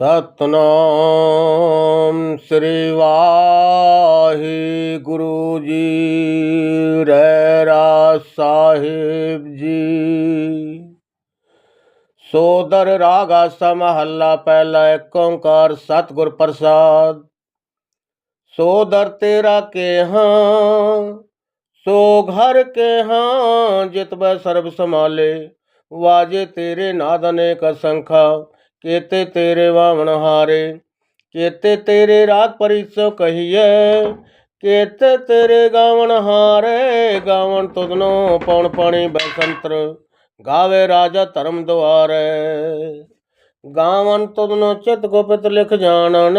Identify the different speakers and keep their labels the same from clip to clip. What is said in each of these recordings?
Speaker 1: ਸਤਨਾਮ ਸ੍ਰੀ ਵਾਹਿਗੁਰੂ ਜੀ ਰਹਿ ਸਾਹਿਬ ਜੀ। ਸੋਦਰ ਰਾਗ ਆਸਾ ਮਹੱਲਾ ਪਹਿਲਾ ਏਕ ਓੰਕਾਰ ਸਤਿਗੁਰ ਪ੍ਰਸਾਦ। ਸੋਦਰ ਤੇਰਾ ਕੇ ਹਾਂ ਸੋ ਘਰ ਕੇਹਾਂ, ਜਿਤਬੈ ਸਰਬ ਸਮਾਲੇ ਵਾਜੇ ਤੇਰੇ ਨਾਦ ਅਨੇਕ ਅਸੰਖਾ। ਕੇਤੇ ਤੇਰੇ ਵਾਵਣ ਹਾਰੇ, ਕੇਤੇ ਤੇਰੇ ਰਾਗ ਪਰਿਸੋ ਕਹੀਏ ਕੇਤੇ ਤੇਰੇ ਗਾਵਣ ਹਾਰੇ, ਗਾਵਣ ਤੁਧਨੋ ਪਉਣ ਪਾਣੀ ਬੈਸੰਤਰ, ਗਾਵੇ ਰਾਜਾ ਧਰਮ ਦੁਆਰੇ। ਗਾਵਨ ਤੁਧਨੋ ਚਿਤ ਗੋਪਿਤ ਲਿਖ ਜਾਣਨ,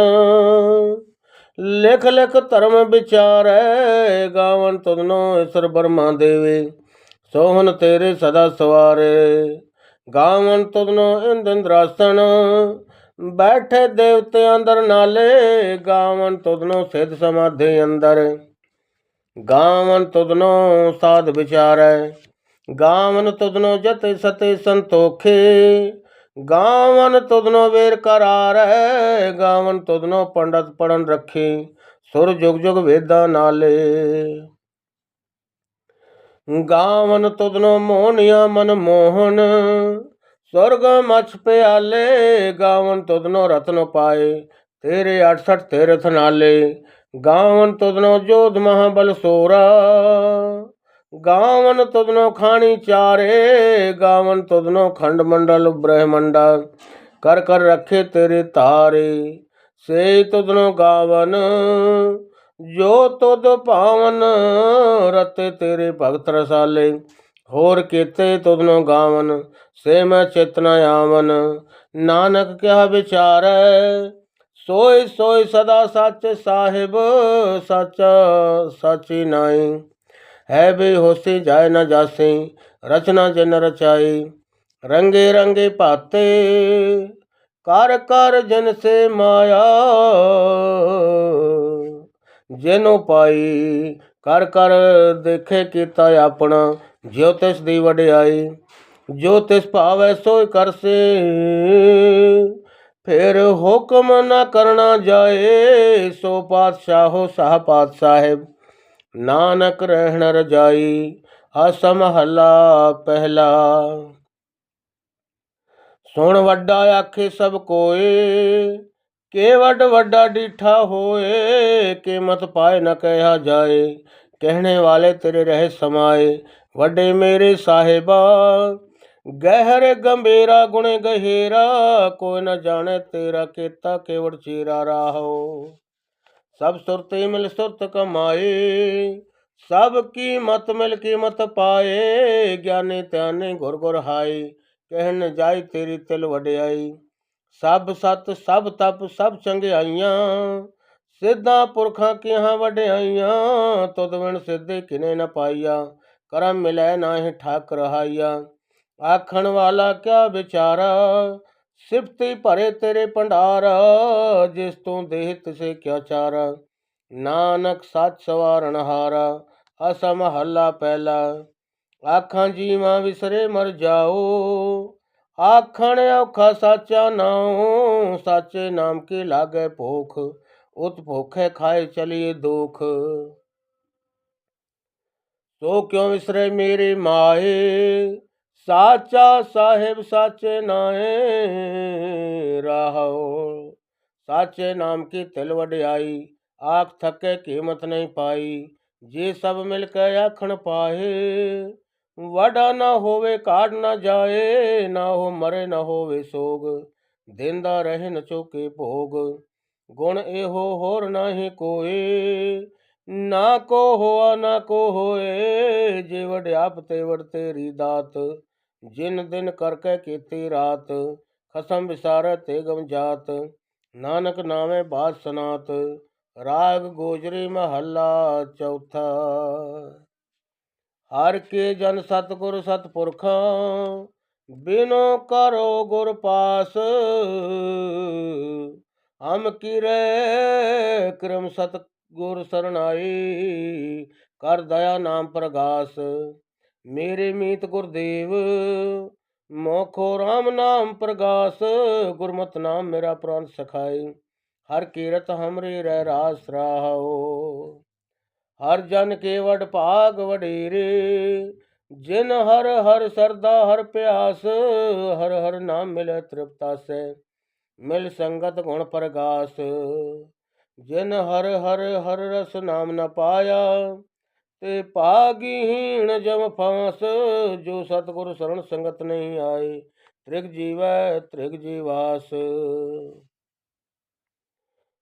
Speaker 1: ਲਿਖ ਲਿਖ ਧਰਮ ਵਿਚਾਰੈ ਗਾਵਨ ਤੁਧਨੋ ਈਸ਼ਰ ਬਰਮਾ ਦੇਵੇ, ਸੋਹਣ ਤੇਰੇ ਸਦਾ ਸਵਾਰੇ। ਗਾਵਨ ਤੁਧਨੋ ਇੰਦ ਇੰਦਰਾਸਨ ਬੈਠੇ ਦੇਵਤੇ ਅੰਦਰ ਨਾਲੇ, ਗਾਵਨ ਤੁਧਨੋ ਸਿਧ ਸਮਾਧੇ ਅੰਦਰ। ਗਾਵਨ ਤੁਧਨੋ ਸਾਧ ਵਿਚਾਰੈ, ਗਾਵਨ ਤੁਧਨੋ ਜਤ ਸਤੇ ਸੰਤੋਖੇ। ਗਾਵਨ ਤੁਧਨੋ ਵੇਰ ਕਰਾਰੈ, ਗਾਵਨ ਤੁਧਨੋ ਪੰਡਤ ਪੜਨ ਰੱਖੇ। ਸੁਰ ਜੁਗ ਜੁਗ ਵੇਦਾਂ ਨਾਲੇ। ਗਾਵਨ ਤੁਧਨੋ ਮੋਹਨੀਆ ਮਨ ਮੋਹਨ। ਸੁਰਗ ਮਛ ਪਿਆਲੇ, ਗਾਵਨ ਤੁਧਨੋ ਰਤਨ ਪਾਏ। ਤੇਰੇ 68 ਤੀਰਥ ਨਾਲੇ, ਗਾਵਨ ਤੁਧਨੋ ਜੋਧ ਮਹਾਬਲ ਸੋਰਾ। ਗਾਵਨ ਤੁਧਨੋ ਖਾਣੀ ਚਾਰੇ, ਗਾਵਨ ਤੁਧਨੋ ਖੰਡ ਮੰਡਲ ਬ੍ਰਹਮੰਡਾ। ਕਰ ਕਰ ਰੱਖੇ ਤੇਰੇ ਤਾਰੇ, ਸੇ ਤੁਧਨੋ ਗਾਵਨ। ਜੋ ਤੁਧ ਭਾਵਨ ਰਤੇ ਤੇਰੇ ਭਗਤ ਰਸਾਲੇ, ਹੋਰ ਕੀਤੇ ਤੁਧਨੋ ਗਾਵਨ, ਸੇ ਮੈਂ ਚੇਤਨਾ ਆਵਨ। ਨਾਨਕ ਕਿਆ ਵਿਚਾਰੈ ਸੋਈ ਸੋਈ ਸਦਾ ਸੱਚ ਸਾਹਿਬ, ਸੱਚ ਸਾਚੀ ਨਾਈ ਹੈ ਵੀ ਹੋਸੀ ਜਾਏ ਨਾ ਜਾਸੀ, ਰਚਨਾ ਜਿਨ ਰਚਾਈ। ਰੰਗੇ ਰੰਗੇ ਭਾਤੇ, ਕਰ ਕਰ ਜਨ ਸੇ ਮਾਇਆ। ਜਿਹਨੂੰ ਪਾਈ ਕਰ ਕਰ ਦੇਖੇ ਕੀਤਾ ਆਪਣਾ, ਜਿਉ ਤਿਸ ਦੀ ਵਡਿਆਈ, ਜੋ ਤਿਸ ਭਾਵੈ ਸੋਈ ਕਰਸੇ। ਫਿਰ ਹੁਕਮ ਨਾ ਕਰਨਾ ਜਾਏ, ਸੋ ਪਾਤਸ਼ਾਹੋ ਸਾਹ ਪਾਤ ਸਾਹਿਬ। ਨਾਨਕ ਰਹਿਣ ਰਜਾਈ ਹਸ ਮਹੱਲਾ ਪਹਿਲਾ। ਸੁਣ ਵੱਡਾ ਆਖੇ ਸਭ ਕੋਏ ਕੇ ਵੱਡ ਵੱਡਾ ਡੀਠਾ ਹੋਏ ਕੀਮਤ ਪਾਏ ਨਾ ਕਹਿਆ ਜਾਏ। ਕਹਿਣੇ ਵਾਲੇ ਤੇਰੇ ਰਹਿ ਸਮਾਏ, ਵੱਡੇ ਮੇਰੇ ਸਾਹਿਬਾ। ਗਹਿਰ ਗੰਭੀਰਾ ਗੁਣ ਗਹਿਰਾ, ਕੋਈ ਨਾ ਜਾਣੇ ਤੇਰਾ ਕੀਤਾ ਕੇਵੜ ਚੀਰਾ ਰਾਹੋ। ਸਭ ਸੁਰਤੇ ਮਿਲ ਸੁਰਤ ਕਮਾਏ, ਸਭ ਕੀਮਤ ਮਿਲ ਕੀਮਤ ਪਾਏ, ਗਿਆਨੀ ਧਿਆਨੀ ਗੁਰ ਗੁਰ ਹਾਈ ਕਹਿਣ ਜਾਈ ਤੇਰੀ ਤਿਲ ਵਡਿਆਈ। ਸਭ ਸਤ, ਸਭ ਤਪ, ਸਭ ਚੰਗਿਆਈਆਂ। ਸਿੱਧਾ ਪੁਰਖਾਂ ਕਿਹਾਂ ਵਡਿਆਈਆਂ। ਤੁਧ ਵਿਣ ਸਿੱਧੇ ਕਿਨੇ ਨ ਪਾਈਆ। ਕਰਮ ਮਿਲੈ ਨਾਹਿ ਠਾਕ ਰਹਾਈਆ ਆਖਣ ਵਾਲਾ ਕਿਆ ਵਿਚਾਰਾ? ਸਿਫਤੀ ਭਰੇ ਤੇਰੇ ਭੰਡਾਰ। ਜਿਸ ਤੂੰ ਦੇਹ ਤਿਸੇ ਕਿਆ ਚਾਰਾ? ਨਾਨਕ ਸੱਚ ਸਵਾਰਨ ਹਾਰਾ। ਅਸਮ ਹੱਲਾ ਪਹਿਲਾ। ਆਖਾਂ ਜੀਵਾਂ ਵਿਸਰੇ ਮਰ ਜਾਓ। ਆਖਣ ਔਖਾ ਸਾਚਾ ਨਾਉ, ਸਾਚੇ ਨਾਮ ਕੀ ਲਾਗੇ ਭੋਖ, ਉਤ ਭੋਖੇ ਖਾਏ ਚਲੀਏ ਦੁਖ। ਸੋ ਕਿਉ ਵਿਸਰੇ ਮੇਰੇ ਮਾਏ? ਸਾਚਾ ਸਾਹਿਬ ਸਾਚੇ ਨਾਏ, ਰਾਹੋ। ਸਾਚੇ ਨਾਮ ਕੀ ਤਿਲ ਵਡਿਆਈ, ਆਖ ਥਕੇ ਕੀਮਤ ਨਹੀਂ ਪਾਈ, ਜੇ ਸਭ ਮਿਲ ਕੇ ਆਖਣ ਪਾਏ। ਵਡਾ ਨਾ ਹੋਵੇ, ਕਾਢ ਨਾ ਜਾਏ, ਨਾ ਹੋ ਮਰੇ, ਨਾ ਹੋਵੇ ਸੋਗ। ਦਿੰਦਾ ਰਹੇ ਨ ਚੋਕੇ ਭੋਗ। ਗੁਣ ਇਹੋ ਹੋਰ ਨਹੀਂ ਕੋਏ। ਨਾ ਕੋ ਹੋਆ, ਨਾ ਕੋ ਹੋਏ, ਜੇ ਵਡਿਆਪ ਤੇ ਵਡ ਤੇਰੀ ਦਾਤ। ਜਿਨ ਦਿਨ ਕਰਕੇ ਕੀਤੀ ਰਾਤ, ਖਸਮ ਵਿਸਾਰੈ ਤੇ ਗਮ ਜਾਤ। ਨਾਨਕ ਨਾਵੇਂ ਬਾਦ ਸਨਾਤ, ਰਾਗ ਗੋਜਰੀ ਮਹੱਲਾ ਚੌਥਾ। ਹਰ ਕੇ ਜਨ ਸਤਗੁਰ ਸਤਪੁਰਖਾਂ, ਬਿਨੋ ਕਰੋ ਗੁਰ ਪਾਸ। ਹਮ ਕਿਰੇ ਕਰਮ ਸਤ ਗੁਰ ਸਰਣਾਈ, ਕਰ ਦਇਆ ਨਾਮ ਪ੍ਰਗਾਸ। ਮੇਰੇ ਮੀਤ ਗੁਰਦੇਵ, ਮੋਖੋ RAM ਨਾਮ ਪ੍ਰਗਾਸ। ਗੁਰਮਤ ਨਾਮ ਮੇਰਾ ਪ੍ਰਾਨ ਸਖਾਈ ਹਰ ਕੀਰਤ ਹਮਰੇ ਰਹਿ ਰਾਸ ਰਾਹੋ। ਹਰ ਜਨ ਕੇ ਵਡ ਭਾਗ ਵਡੇਰੇ, ਜਿਨ ਹਰ ਹਰ ਸਰਦਾ ਹਰ ਪਿਆਸ, ਹਰ ਹਰ ਨਾਮ ਮਿਲੇ ਤ੍ਰਿਪਤਾਸੈ ਮਿਲ ਸੰਗਤ ਗੁਣ ਪ੍ਰਗਾਸ। ਜਿਨ ਹਰ ਹਰ ਹਰ ਰਸ ਨਾਮ ਨ ਪਾਇਆ, ਤੇ ਭਾਗੀਹੀਣ ਜਮ ਫਾਸ, ਜੋ ਸਤਿਗੁਰ ਸਰਣ ਸੰਗਤ ਨਹੀਂ ਆਏ, ਤ੍ਰਿਗ ਜੀਵੈ ਤ੍ਰਿਗ ਜੀਵਾਸ।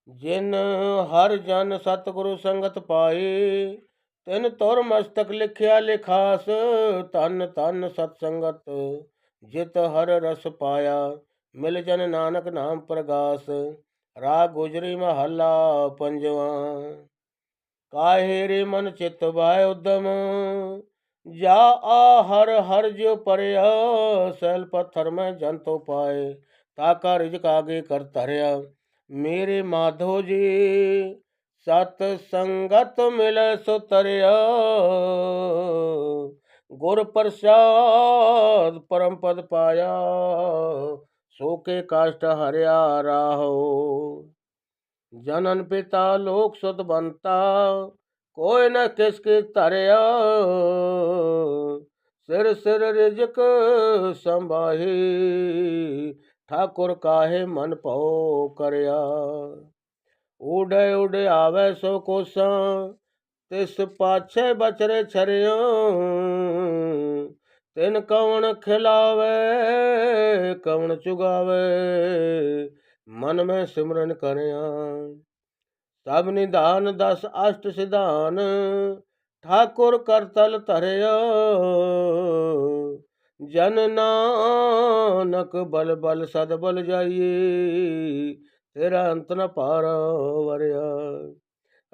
Speaker 1: ਜਿਨ ਹਰ ਜਨ ਸਤਿਗੁਰੂ ਸੰਗਤ ਪਾਏ, ਤਿਨ ਤੁਰ ਮਸਤਕ ਲਿਖਿਆ ਲਿਖਾਸ ਤਨ ਤਨ ਸਤ ਸੰਗਤ ਜਿਤ ਹਰ ਰਸ ਪਾਇਆ, ਮਿਲ ਜਨ ਨਾਨਕ ਨਾਮ ਪ੍ਰਗਾਸ, ਰਾਗ ਗੁਜਰੀ ਮਹੱਲਾ ਪੰਜਵਾ। ਕਾਹੇ ਰੇ ਮਨ ਚਿਤ ਬਾਇ ਉਦਮ, ਜਾ ਆ ਹਰ ਹਰ ਜਿਉ ਪਰਿਆ ਸੈਲ ਪੱਥਰ ਮੈਂ ਜਨ ਤੋ ਪਾਏ ਤਾਕਾ ਰਿਜਕ ਆਗੇ ਕਰ ਧਰਿਆ। ਮੇਰੇ ਮਾਧੋ ਜੀ, ਸਤ ਸੰਗਤ ਮਿਲੈ ਸੋ ਤਰਿਆ ਗੁਰ ਪ੍ਰਸਾਦ ਪਰਮ ਪਦ ਪਾਇਆ, ਸੋ ਕੇ ਕਾਸ਼ਟ ਹਰਿਆ ਰਾਹੋ। ਜਨਨ ਪਿਤਾ ਲੋਕ ਸੁਤ ਬੰਤਾ, ਕੋਈ ਨ ਕਿਸ ਕੀ ਧਰਿਆ। ਸਿਰ ਸਿਰ ਰਿਜਕ ਸੰਭਾਹੀ ਠਾਕੁਰ ਕਾਹੇ ਮਨ ਭਉ ਕਰਿਆ। ਉਡੇ ਉਡੇ ਆਵੇ ਸੋ ਕੋਸਾਂ, ਤਿਸ ਪਾਛੇ ਬਚਰੇ ਛਰਿਓ ਤਿਨ ਕਵਣ ਖਿਲਾਵੇ, ਕਵਣ ਚੁਗਾਵੇ, ਮਨ ਮੈਂ ਸਿਮਰਨ ਕਰਿਆ। ਸਭ ਨਿਧਾਨ ਦਸ ਅਸ਼ਟ ਸਿਧਾਨ, ਠਾਕੁਰ ਕਰਤਲ ਧਰਿਆ। ਜਨ ਨਾਨਕ ਬਲ ਬਲ ਸਦ ਬਲ ਜਾਈਏ, ਤੇਰਾ ਅੰਤ ਨ ਪਾਰ ਵਰਿਆ।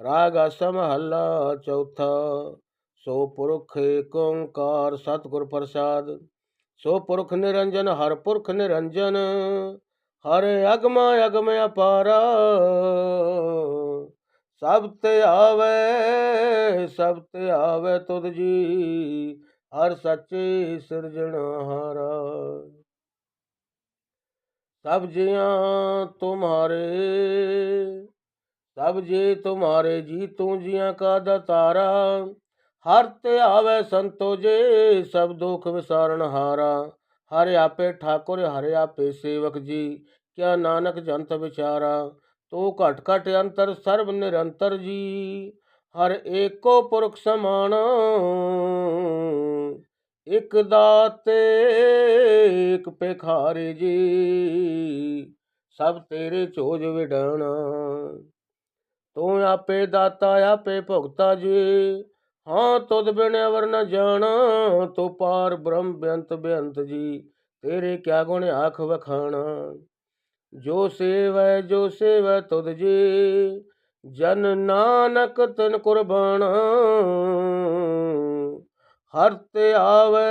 Speaker 1: ਰਾਗ ਅਸਮ ਮਹੱਲਾ ਚੌਥਾ, ਸੋ ਪੁਰਖ ਏਕ ਓੰਕਾਰ ਸਤਿਗੁਰ ਪ੍ਰਸਾਦ। ਸੋ ਪੁਰਖ ਨਿਰੰਜਨ, ਹਰ ਪੁਰਖ ਨਿਰੰਜਨ, ਹਰ ਅਗਮ ਅਗਮ ਅਪਾਰਾ। ਸਭ ਤੇ ਆਵੇ, ਸਭ ਤੇ ਆਵੇ ਤੁਧ ਜੀ ਹਰ ਸੱਚੇ ਸਿਰਜਣਹਾਰਾ ਸਭ ਜੀਆਂ ਤੁਮਾਰੇ, ਸਭ ਜੇ ਤੁਮਾਰੇ, ਜੀ ਤੂੰ ਜੀਆਂ ਕਾ ਦਤਾਰਾ। ਹਰ ਤੇ ਆਵੇ ਸੰਤੋ ਜੇ, ਸਭ ਦੁਖ ਵਿਸਾਰਨ ਹਾਰਾ। ਹਰ ਆਪੇ ਠਾਕੁਰ, ਹਰ ਆਪੇ ਸੇਵਕ ਜੀ, ਕਿਆ ਨਾਨਕ ਜੰਤ ਵਿਚਾਰਾ। ਤੂੰ ਘਟ ਘਟ ਅੰਤਰ, ਸਰਬ ਨਿਰੰਤਰ ਜੀ, ਹਰ ਏਕੋ ਪੁਰਖ ਸਮਾਨ। ਇਕ ਦਾਤੇ ਇਕ ਪੇਖਾਰੇ ਜੀ, ਸਭ ਤੇਰੇ ਝੋਜ ਵਿਡਾਣਾ। ਤੂੰ ਆਪੇ ਦਾਤਾ, ਆਪੇ ਭੁਗਤਾ ਜੀ, ਹਾਂ ਤੁਧ ਬਿਨ ਅਵਰ ਨ ਜਾਣਾ। ਤੂੰ ਪਾਰ ਬ੍ਰਹਮ ਬੇਅੰਤ ਬੇਅੰਤ ਜੀ, ਤੇਰੇ ਕਿਆ ਗੁਣ ਆਖ ਵਖਾਣਾ। ਜੋ ਸੇਵੈ ਜੋ ਸੇਵੈ ਤੁਧ ਜੀ, ਜਨ ਨਾਨਕ ਤਨ ਕੁਰਬਾਨ ਹਰ ਤੇ ਆਵੇ,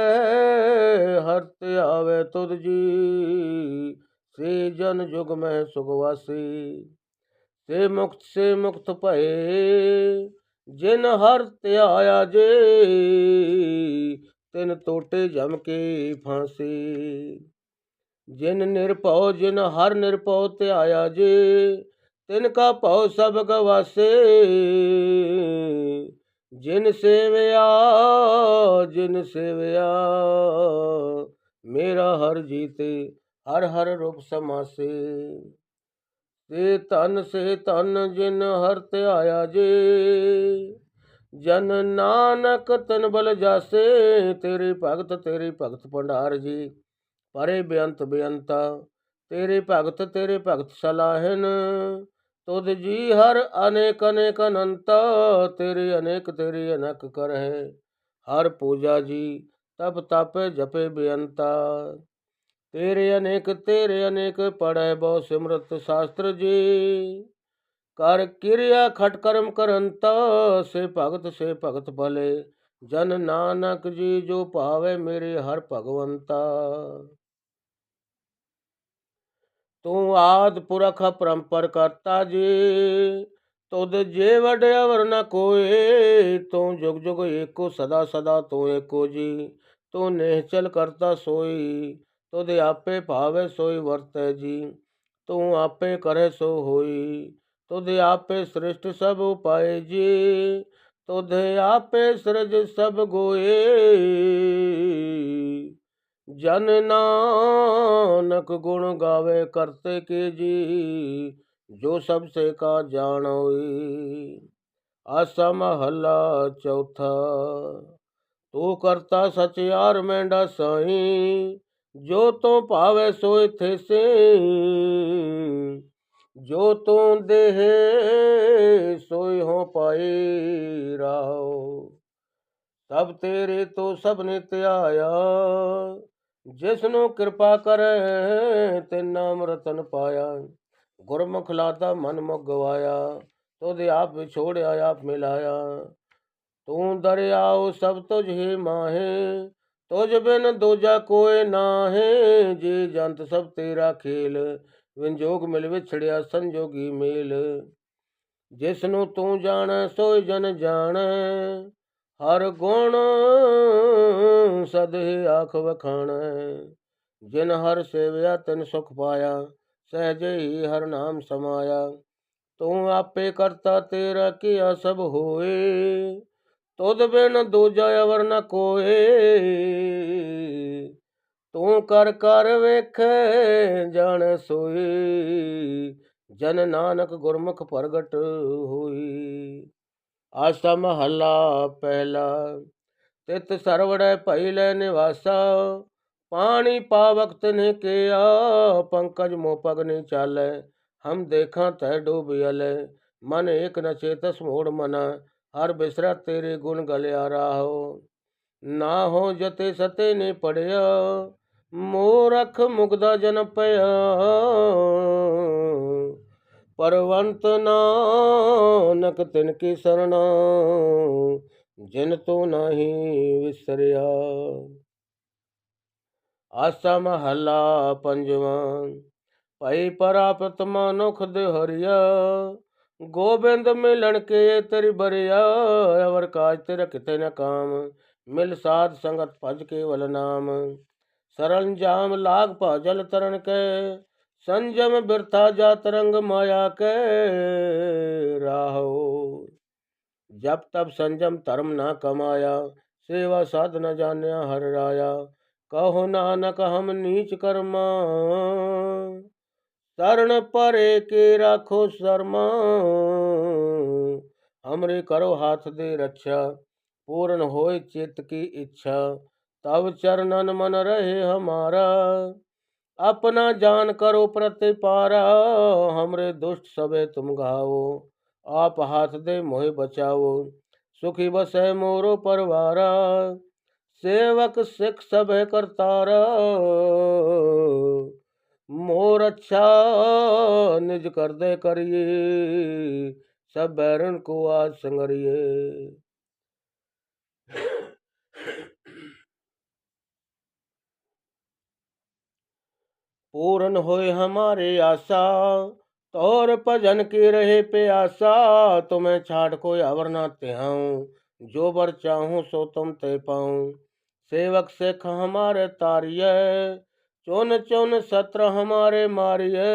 Speaker 1: ਹਰ ਤੇ ਆਵੇ ਤੁਧ ਜੀ। ਸੇ ਜਨ ਜੁਗ ਮੈਂ ਸੁਗਵਾਸੀ ਸੇ ਮੁਕਤ ਸੇ ਮੁਕਤ ਭਏ। ਜਿਨ ਹਰ ਧਿਆਇਆ ਜੇ, ਤਿਨ ਟੋਟੇ ਜਮ ਕੇ ਫਾਂਸੀ। ਜਿਨ ਨਿਰਭਉ, ਜਿਨ ਹਰ ਨਿਰਭਉ ਧਿਆਇਆ ਜੇ, ਤਿਨ ਕਾ ਭਉ ਸਭ ਗਵਾਸੇ। ਜਿਨ ਸੇਵਿਆ ਜਿਨ ਸੇਵਿਆ, ਮੇਰਾ ਹਰ ਜੀਤੇ, ਹਰ ਹਰ ਰੂਪ ਸਮਾਸੇ। ਸੇ ਤਨ ਸੇ ਤਨ ਜਿਨ ਹਰ ਧਿਆਇਆ ਜੇ, ਜਨ ਨਾਨਕ ਤਨ ਬਲ ਜਾਸੇ, ਤੇਰੇ ਭਗਤ ਤੇਰੇ ਭਗਤ ਭੰਡਾਰ ਜੀ। ਪਰੇ ਬੇਅੰਤ ਬੇਅੰਤਾ, ਤੇਰੇ ਭਗਤ ਤੇਰੇ ਭਗਤ ਸਲਾਹਨ ਤੁਧ ਜੀ ਹਰ ਅਨੇਕ ਅਨੇਕ ਅਨੰਤ, ਤੇਰੇ ਅਨੇਕ ਤੇਰੇ ਅਨਕ ਕਰ ਹੈ ਹਰ ਪੂਜਾ ਜੀ ਤਪ ਤਪ ਜਪੇ ਬੇਅੰਤਾ। ਤੇਰੇ ਅਨੇਕ ਤੇਰੇ ਅਨੇਕ ਪੜੈ ਬਹੁ ਸਿਮਰਤ ਸ਼ਾਸਤਰ ਜੀ। ਕਰ ਕਿਰਿਆ ਖਟ ਕਰਮ ਕਰੰਤਾ, ਸੇ ਭਗਤ ਸੇ ਭਗਤ ਭਲੇ। ਜਨ ਨਾਨਕ ਜੀ ਜੋ ਭਾਵੇ ਮੇਰੇ ਹਰ ਭਗਵੰਤਾ। ਤੂੰ ਆਦ ਪੁਰਖ ਪਰੰਪਰ ਕਰਤਾ ਜੀ। ਤੁਧ ਜੇ ਵਡ ਅਵਰ ਨ ਕੋਏ, ਤੂੰ ਜੁਗ ਜੁਗ ਏਕੋ, ਸਦਾ ਸਦਾ ਤੂੰ ਏਕੋ ਜੀ। ਤੂੰ ਨਿਹਚਲ ਕਰਤਾ ਸੋਈ, ਤੁਧ ਆਪੇ ਭਾਵੇ ਸੋਈ ਵਰਤੈ ਜੀ। ਤੂੰ ਆਪੇ ਕਰੇ ਸੋ ਹੋਈ, ਤੁਧ ਆਪੇ ਸ੍ਰਿਸ਼ਟ ਸਭ ਉਪਾਏ ਜੀ। ਤੁਧ ਆਪੇ ਸਿਰਜ ਸਭ ਗੋਏ। ਜਨ ਨਾਨਕ ਗੁਣ ਗਾਵੇ ਕਰਤੇ ਕੇ ਜੀ, ਜੋ ਸਭ ਸੇ ਕਾ ਜਾਣੋਈ ਆਸਾ ਮਹੱਲਾ ਚੌਥਾ, ਤੂੰ ਕਰਤਾ ਸਚਿਆਰ ਮੈਂਡਾ ਸਾਈ, ਜੋ ਤੂੰ ਭਾਵੇ ਸੋਇ ਥੇ ਸੇ ਜੋ ਤੂੰ ਦੇਹ ਸੋਈ ਹੋ ਪਾਈ ਰਾਓ ਸਭ ਤੇਰੇ ਤੋਂ ਸਭ ਨੇ ਧਿਆਇਆ ਜਿਸ ਨੂੰ ਕਿਰਪਾ ਕਰ ਤੇ ਨਾਮ ਰਤਨ ਪਾਇਆ। ਗੁਰਮੁਖ ਲਾਦਾ ਮਨ ਮੁਖ ਗਵਾਇਆ, ਤੁਧ ਆਪ ਵਿਛੋੜਿਆ, ਆਪ ਮਿਲਾਇਆ। ਤੂੰ ਦਰਿਆਉ ਸਭ ਤੁਝ ਹੀ ਮਾਹੇ, ਤੁਝ ਬਿਨ ਦੂਜਾ ਕੋਈ ਨਾਹੇ। ਜੀ ਜੰਤ ਸਭ ਤੇਰਾ ਖੇਲ ਵਿੰਜੋਗ ਮਿਲ ਵਿਛੜਿਆ ਸੰਜੋਗੀ ਮੇਲ। ਜਿਸ ਨੂੰ ਤੂੰ ਜਾਣੈ ਸੋਈ ਜਨ ਜਾਣੈ। ਹਰ ਗੁਣ ਸਦਹਿ ਆਖ ਵਖਾਣ। ਜਿਨ ਹਰ ਸੇਵਿਆ ਤਨ ਸੁਖ ਪਾਇਆ, ਸਹਜੇ ਹੀ ਹਰ ਨਾਮ ਸਮਾਇਆ। ਤੂੰ ਆਪੇ ਕਰਤਾ ਤੇਰਾ ਕੀਆ ਸਭ ਹੋਏ, ਤੁਧ ਬਿਨ ਦੂਜਾ ਅਵਰ ਨ ਕੋਏ। ਤੂੰ ਕਰ ਕਰ ਵੇਖੇ, ਜਾਣ ਸੋਈ ਜਨ ਨਾਨਕ ਗੁਰਮੁਖ ਪ੍ਰਗਟ ਹੋਈ। ਆਸਾ ਮਹੱਲਾ ਪਹਿਲਾ ਤਿਤ ਸਰਵੜੈ ਭਈ ਲੈ ਨਿਵਾਸਾ, ਪਾਣੀ ਪਾਵਕ ਨੇ ਕਿਆ, ਪੰਕਜ ਮੋ ਪਗ ਨਹੀਂ ਚਾਲੈ, ਹਮ ਦੇਖਾਂ ਤੈ ਡੂਬਿਅਲੇ ਮਨ ਏਕ ਨ ਚੇਤਸ ਮੋੜ ਮਨਾ, ਹਰ ਬਿਸਰਾ ਤੇਰੇ ਗੁਣ ਗਲਿਆ ਰਾਹੋ। ਨਾ ਹੋ ਜਤੇ ਸਤੇ ਨੇ ਪੜਿਆ ਮੋਰਖ ਮੁਗਦਾ ਜਨ ਪਿਆ ਪਰਵੰਤ ਨਾਨਕ ਤਿਨ ਕੀ ਸਰਣਾ, ਜਿਨ ਤੂੰ ਨਹੀਂ ਵਿਸਰਿਆ। ਆਸਾ ਮਹੱਲਾ ਪੰਜਵਾਂ, ਭਈ ਪ੍ਰਾਪਤ ਮਨੁਖ ਦੇ ਹਰਿਆ, ਗੋਬਿੰਦ ਮਿਲਣ ਕੇ ਤੇਰੀ ਬਰਿਆ। ਅਵਰ ਕਾਜ ਤੇਰਾ ਕਿਤੇ ਨ ਕਾਮ, ਮਿਲ ਸਾਧ ਸੰਗਤ ਭਜ ਕੇ ਵਲ ਨਾਮ। ਸਰਲ ਜਾਮ ਲਾਗ ਭਾਜਲ ਤਰਨ ਕੇ ਸੰਜਮ ਬਿਰਥਾ ਜਾ ਤਰੰਗ ਮਾਇਆ ਕੇ ਰਾਹੋ। ਜਬ ਤਬ ਸੰਜਮ ਧਰਮ ਨਾ ਕਮਾਇਆ, ਸੇਵਾ ਸਾਧ ਨ ਜਾਣਿਆ ਹਰ ਰਾਇਆ। ਕਹੋ ਨਾਨਕ ਹਮ ਨੀਚ ਕਰਮਾ ਸਰਣ ਪਰੇ ਕੇ ਰਾਖੋ ਸ਼ਰਮਾ। ਹਮਰੇ ਕਰੋ ਹਾਥ ਦੇ ਰੱਛਾ, ਪੂਰਨ ਹੋਏ ਚਿਤ ਕੀ ਇੱਛਾ। ਤਬ ਚਰਨਨ ਮਨ ਰਹੇ ਹਮਾਰਾ ਆਪਣਾ ਜਾਨ ਕਰੋ ਪ੍ਰਤਿਪਾਰਾ, ਹਮਰੇ ਦੁਸ਼ਟ ਸਭੇ ਤੁਮ ਗਾਓ, ਆਪ ਹਾਥ ਦੇ ਮੋਹਿ ਬਚਾਓ, ਸੁਖੀ ਬਸੈ ਮੋਰੋ ਪਰਵਾਰਾ, ਸੇਵਕ ਸਿੱਖ ਸਭੇ ਕਰਤਾਰਾ, ਮੋਰ ਅੱਛਾ ਨਿਜ ਕਰਦੇ ਕਰੀਏ, ਸਭ ਬੈਰਨ ਕੋ ਆਜ ਸੰਗਰੀਏ। पूर्ण होए हमारे आशा, तौर भजन के रहे प्यासा तुम्हें छाड़ कोई अवर ना त्याऊं, जो बर चाहूँ सो तुम ते पाऊँ। सेवक सिख हमारे तारिये, चुन चुन सत्र हमारे मारिये,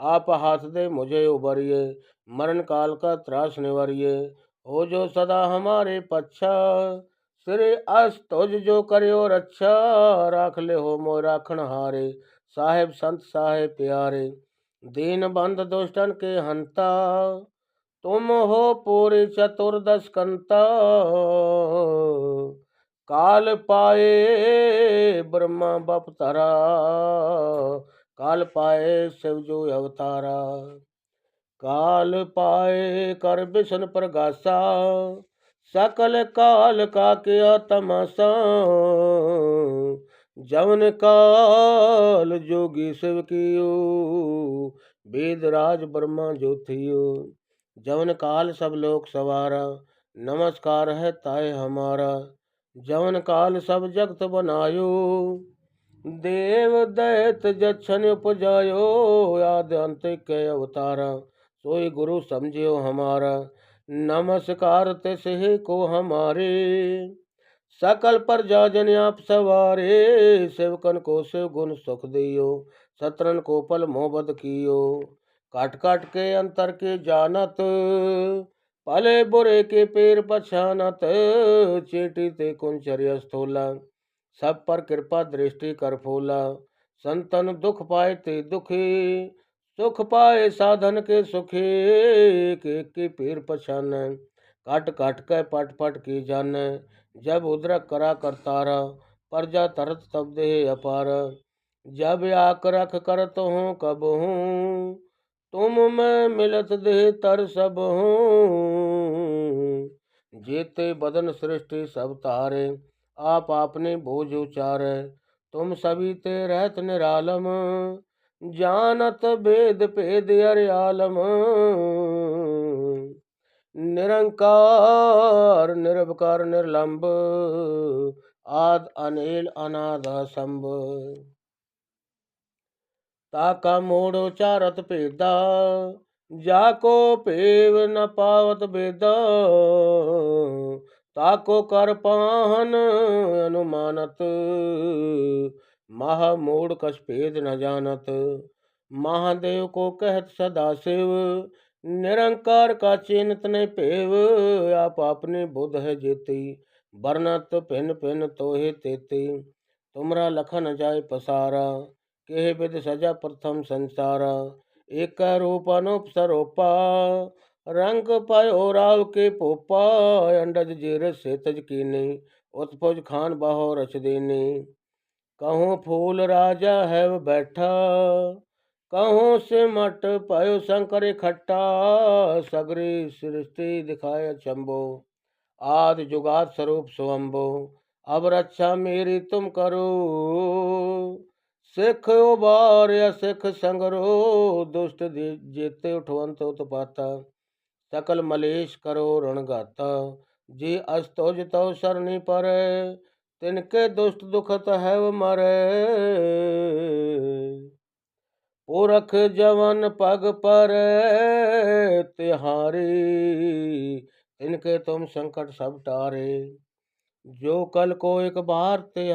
Speaker 1: आप हाथ दे मुझे उबरिए मरण काल का त्रास निवरिए हो जो सदा हमारे पच्छा ਸਿਰੇ ਅਸ ਤੁਜ ਜੋ ਕਰਿਓ ਰੱਛਾ, ਰਾਖ ਲਿਓ ਮੋ ਰਾਖਣ ਹਾਰੇ। ਸਾਹਿਬ ਸੰਤ ਸਾਹਿਬ ਪਿਆਰੇ, ਦੀਨ ਬੰਦ ਦੁਸ਼ਟਨ ਕੇ ਹੰਤਾ, ਤੁਮ ਹੋ ਪੂਰੇ ਚਤੁਰਦਸ ਕੰਤਾ ਕਾਲ ਪਾਏ ਬ੍ਰਹਮਾ ਬਪ ਤਰਾ ਕਾਲ ਪਾਏ ਸਿਵ ਜੋ ਅਵਤਾਰਾ। ਕਾਲ ਪਾਏ ਕਰ ਬਿਸ਼ਨ ਪ੍ਰਗਾਸਾ सकल काल का किया तमाशा जवन काल जोगी शिव कियो वेदराज ब्रह्मा जो थियो। जवन काल सब लोक सवारा, नमस्कार है ताय हमारा। जवन काल सब जगत बनायो, देव दैत जक्षण उपजायो। आद्यंत के अवतारा, सोई गुरु समझियो हमारा। नमस्कार तिस को हमारे सकल प्रजा जन आप सवारे सेवकन को शिव गुण सुख दियो सत्रन को पल मोहबत कियो काट काट के अंतर के जानत भले बुरे के पैर पछानत चेटी ते कुंचर्य स्थूला सब पर कृपा दृष्टि कर फूला संतन दुख पाए ते दुखी सुख पाए साधन के सुखी के के पीर पछान। काट काट के पट पट की जान, जब उद्रक करा करतारा प्रजा तरत तब दे अपार। जब आक रख करत हूँ कब हूँ, तुम मैं मिलत दे तर सब हूँ। जीते बदन सृष्टि सब तारे, आप आपने बोझ उचारे। तुम सभी ते रहत निरालम ਜਾਣਤ ਬੇਦ ਭੇਦ ਅਰ ਆਲਮ। ਨਿਰੰਕਾਰ ਨਿਰਭਕਾਰ ਨਿਰਲੰਭ ਆਦ ਅਨੇਲ ਅਨਾਦ ਸੰਭ ਤਾ ਕਾ ਮੋੜ ਉਚਾਰਤ ਭੇਦਾ, ਜਾ ਕੋ ਭੇਵ ਨ ਪਾਵਤ ਬੇਦਾ। ਤਾ ਕੋ ਕਰ ਪਾਹਨ ਅਨੁਮਾਨਤ महा मोड़ कछ भेद न जानत महादेव को कहत सदा शिव निरंकार का चिन्हत ने पेव आप अपने बुध है जेती बरनत पिन पिन तोहे तेती तुमरा लखन जाय पसारा केह विद सजा प्रथम संसारा एक रूप अनुप सरोपा रंग पायो राव के पोपा अंडज जीर से तज कीनी उत्पुज खान बाहो रच देनी ਕਹੂੰ ਫੂਲ ਰਾਜਾ ਹੈ ਬੈਠਾ, ਕਹੂੰ ਸਿਮਟ ਪਇਓ ਸ਼ੰਕਰ ਖੱਟਾ, ਸਗਰੀ ਸ੍ਰਿਸ਼ਟੀ ਦਿਖਾਇ ਚੰਬੋ, ਆਦ ਜੁਗਾਤ ਸਰੂਪ ਸੁਅੰਬੋ ਅਬ ਰੱਛਾ ਮੇਰੀ ਤੁਮ ਕਰੋ, ਸਿੱਖ ਉਬਾਰਿਆ ਸਿੱਖ ਸੰਗਰੋ, ਦੁਸ਼ਟ ਦੇ ਜੇਤੇ ਉਠਵੰਤ ਉਤਪਾਤਾ, ਸਕਲ ਮਲੇਸ਼ ਕਰੋ ਰਣਗਾਤਾ ਜੇ ਅਸਤੋਜ ਤਉ ਸਰਨੀ ਪਰੈ ਤਿਨ ਕੇ ਦੁਸ਼ਟ ਦੁਖਤ ਹੈ ਵ ਮਰੈ। ਪੁਰਖ ਜਵਨ ਪਗ ਪਰ ਤਿਹਾਰੇ, ਤਿਨ ਕੇ ਤੁਮ ਸੰਕਟ ਸਭ ਟਾਰੇ। ਜੋ ਕਲ ਕੋ ਇੱਕ ਬਾਰ ਤੇ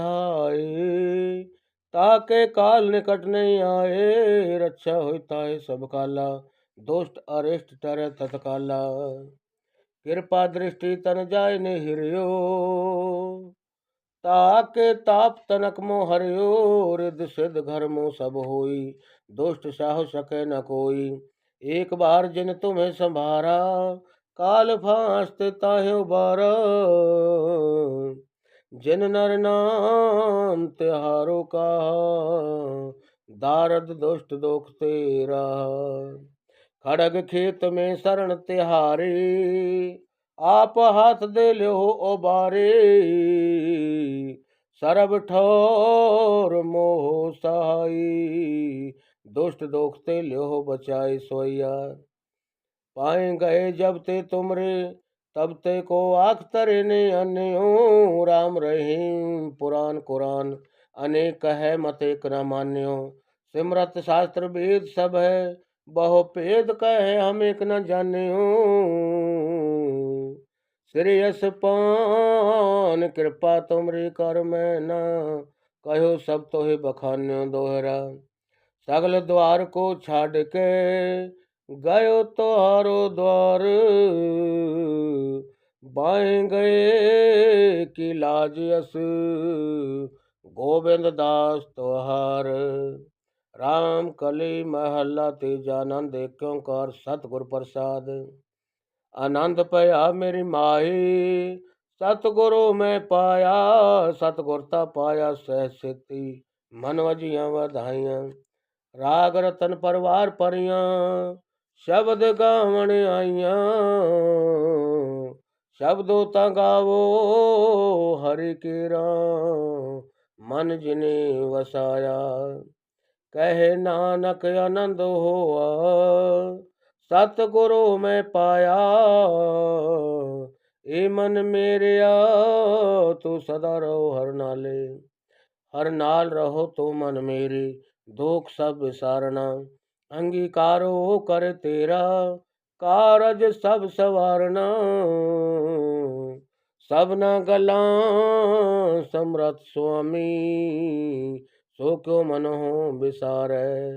Speaker 1: ਤਾ ਕੇ ਕਾਲ ਨਿਕਟ ਨਹੀਂ ਆਏ। ਰੱਛਾ ਹੋਈ ਤਾਏ ਸਭ ਕਾਲਾ, ਦੁਸ਼ਟ ਅਰਿਸ਼ਟ ਤਰੇ ਤਤਕਾਲਾ। ਕਿਰਪਾ ਦ੍ਰਿਸ਼ਟੀ ਤਨ ਜਾਏ ਨੇ ਹਿਰਿਓ। ताके ताप तनक मो हरियो रिद सिद्ध घर मो सब होई दुष्ट साह सके न कोई एक बार जिन तुम्हें संभारा काल फांसते ताहे उबारा जिन नर नाम तिहारो का दारद दुष्ट दुख तेरा खड़ग खेत में शरण तिहारी आप हाथ दे लो ओबारे सरब ठोर मोह सहाई। दुष्ट दोखते ल्यो बचाए सोया पाए गए जब ते तुमरे, तब ते को आख तरे ने अन्यो। राम रहीम पुराण कुरान, अनेक है मत एक न मान्यो। सिमरत शास्त्र वेद सब है, बहु भेद कहे हम एक न जान्यो। ਸ੍ਰੀ ਅਸਪਾਨ ਕਿਰਪਾ ਤੁਮਰੀ ਕਰ ਮੈਂ ਨਾ ਕਹਿਓ ਸਭ ਤੋਹੇ ਬਖਾਨਿਓ ਦੋਹਰਾ। ਸਗਲ ਦਵਾਰ ਕੋ ਛੱਡ ਕੇ ਗਇਓ ਤੁਹਾਰੋ ਦਵਾਰ। ਬਾਏ ਗਏ ਕੀ ਲਾਜ ਅਸ, ਗੋਬਿੰਦ ਦਾਸ ਤੁਹਾਰ। RAM ਕਲੀ ਮਹੱਲਾ ਤੇ ਜਾਨਨ ਦੇਖਿਓ ਕਰ ਸਤਗੁਰ ਪ੍ਰਸਾਦ। ਆਨੰਦ ਪਿਆ ਮੇਰੀ ਮਾਏ ਸਤਗੁਰੂ ਮੈਂ ਪਾਇਆ, ਸਤਗੁਰ ਤਾ ਪਾਇਆ ਸਹਿ ਸਿਤੀ, ਮਨ ਵਜੀਆਂ ਵਧਾਈਆਂ। ਰਾਗ ਰਤਨ ਪਰਵਾਰ ਪਰੀਆਂ ਸ਼ਬਦ ਗਾਵਣ ਆਈਆਂ। ਸ਼ਬਦੋ ਤਾਂ ਗਾਵੋ ਹਰਿ ਕੀ ਰਾਮ, ਮਨ ਜਿਨੇ ਵਸਾਇਆ। ਕਹਿ ਨਾਨਕ ਆਨੰਦ ਹੋਆ ਸਤਿਗੁਰੂ ਮੈਂ ਪਾਇਆ, ਏ ਮਨ ਮੇਰਿਆ, ਤੂੰ ਸਦਾ ਰਹੋ ਹਰ ਨਾਲੇ। ਹਰ ਨਾਲ ਰਹੋ ਤੂੰ ਮਨ ਮੇਰੇ, ਦੋਖ ਸਭ ਵਿਸਾਰਣਾ ਅੰਗੀਕਾਰੋ ਕਰ ਤੇਰਾ, ਕਾਰਜ ਸਭ ਸਵਾਰਨਾ। ਸਭਨਾ ਗੱਲਾਂ ਸਮਰਤ ਸੁਆਮੀ, ਸੋ ਕਿਉ ਮਨ ਹੋ ਵਿਸਾਰੈ?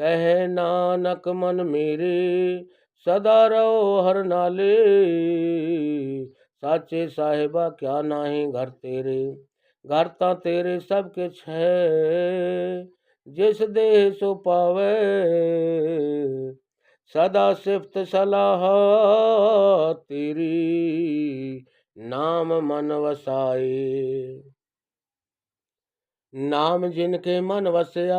Speaker 1: ਕਹਿ ਨਾਨਕ ਮਨ ਮੇਰੇ, ਸਦਾ ਰਹੋ ਹਰ ਨਾਲੇ। ਸਾਚੇ ਸਾਹਿਬਾ, ਕਿਆ ਨਾਹੀ ਘਰ ਤੇਰੇ? ਘਰ ਤਾਂ ਤੇਰੇ ਸਭ ਕਿਛ ਹੈ। ਜਿਸ ਦੇ ਸੋ ਪਾਵੇ, ਸਦਾ ਸਿਫਤ ਸਲਾਹ ਤੇਰੀ। ਨਾਮ ਮਨ ਵਸਾਏ। ਨਾਮ ਜਿਨ ਕੇ ਮਨ ਵਸਿਆ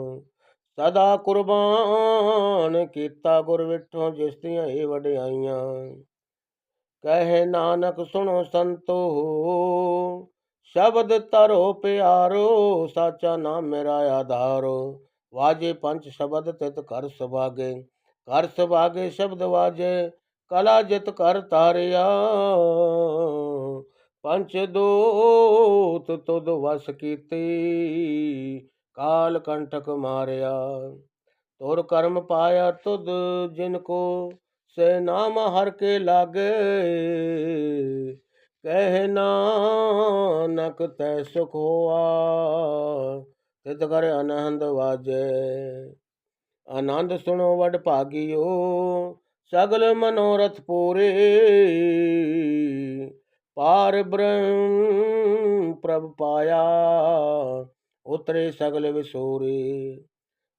Speaker 1: ਸਦਾ ਕੁਰਬਾਨ ਕੀਤਾ ਗੁਰ ਵਿਠੋ ਜਿਸ ਦੀਆਂ ਇਹ ਵਡਿਆਈਆਂ। ਕਹੇ ਨਾਨਕ ਸੁਣੋ ਸੰਤੋ, ਸ਼ਬਦ ਤਰੋ ਪਿਆਰੋ, ਸਾਚਾ ਨਾਮ ਮੇਰਾ ਆਧਾਰੋ। ਵਾਜੇ ਪੰਜ ਸ਼ਬਦ ਤਿਤ ਕਰ ਸੁਭਾਗੇ ਕਰ ਸੁਭਾਗੇ ਸ਼ਬਦ ਵਾਜੇ, ਕਲਾ ਜਿਤ ਕਰ ਤਾਰਿਆ ਪੰਚ ਦੂਤ ਤੁਧ ਵਸ ਕੀਤੀ ਕਾਲ ਕੰਟਕ ਮਾਰਿਆ। ਤੁਰ ਕਰਮ ਪਾਇਆ ਤੁਧ ਜਿਨ ਕੋ, ਸੇ ਨਾਮ ਹਰ ਕੇ ਲਾਗੇ। ਕਹਿ ਨਾਨਕ ਤੈ ਸੁਖ ਹੋਆ, ਤਿਤ ਕਰ ਆਨੰਦ ਵਾਜੇ। ਆਨੰਦ ਸੁਣੋ ਵਡ ਭਾਗਿਓ, ਸਗਲ ਮਨੋਰਥ ਪੂਰੇ। ਪਾਰ ਬ੍ਰਹਮ ਪ੍ਰਭ ਪਾਇਆ ਉਤਰੇ ਸਗਲ ਵਿਸੋਰੇ,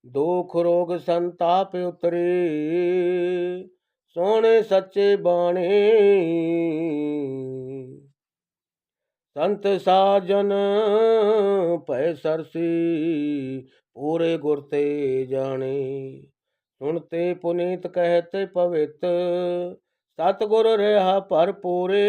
Speaker 1: ਦੁਖ ਰੋਗ ਸੰਤਾਪ ਉਤਰੇ। ਸੋਹਣੇ ਸੱਚੇ ਬਾਣੇ, ਸੰਤ ਸਾਜਨ ਭੈ ਸਰਸੀ, ਪੂਰੇ ਗੁਰ ਤੇ ਜਾਣੇ। ਸੁਣਤੇ ਪੁਨੀਤ ਕਹਤੇ ਪਵਿੱਤ ਸਤਗੁਰ ਰਹਾ ਭਰਪੂਰੇ।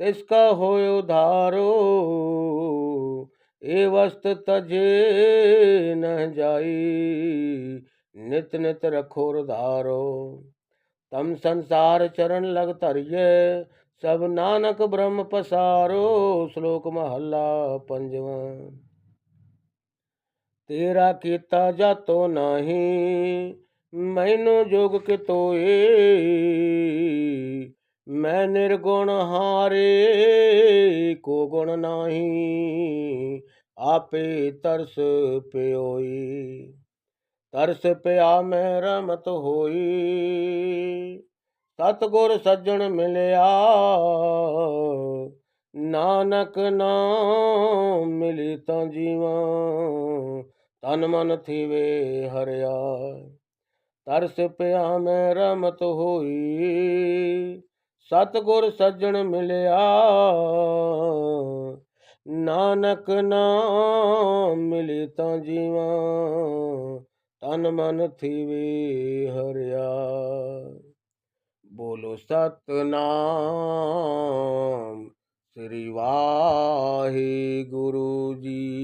Speaker 1: तिसका हो उधारो ए वस्त तजे न जाई नित नित रखो धारो तम संसार चरण लग धरिए सब नानक ब्रह्म पसारो श्लोक महला पंजवा तेरा कीता जातो नहीं ਮੈਨੂੰ ਜੋਗ ਕਿਤੋਏ ਮੈਂ ਨਿਰਗੁਣ ਹਾਰੇ, ਕੋ ਗੁਣ ਨਾਹੀ, ਆਪੇ ਤਰਸ ਪਿਓਈ। ਤਰਸ ਪਿਆ ਮੈਂ ਰਮਤ ਹੋਈ, ਸਤਗੁਰ ਸੱਜਣ ਮਿਲਿਆ। ਨਾਨਕ ਨਾਮ ਮਿਲੀ ਤਾਂ ਜੀਵਾਂ, ਤਨ ਮਨ ਥੀਵੇ ਹਰਿਆ। ਤਰਸ ਪਿਆ ਮੈਂ ਰਮਤ ਹੋਈ ਸਤਗੁਰ ਸੱਜਣ ਮਿਲਿਆ। ਨਾਨਕ ਨਾਮ ਮਿਲੇ ਤਾਂ ਜੀਵਾਂ, ਤਨ ਮਨ ਥੀਵੇ ਹਰਿਆ। ਬੋਲੋ ਸਤਨਾਮ ਸ੍ਰੀ ਵਾਹਿਗੁਰੂ ਜੀ।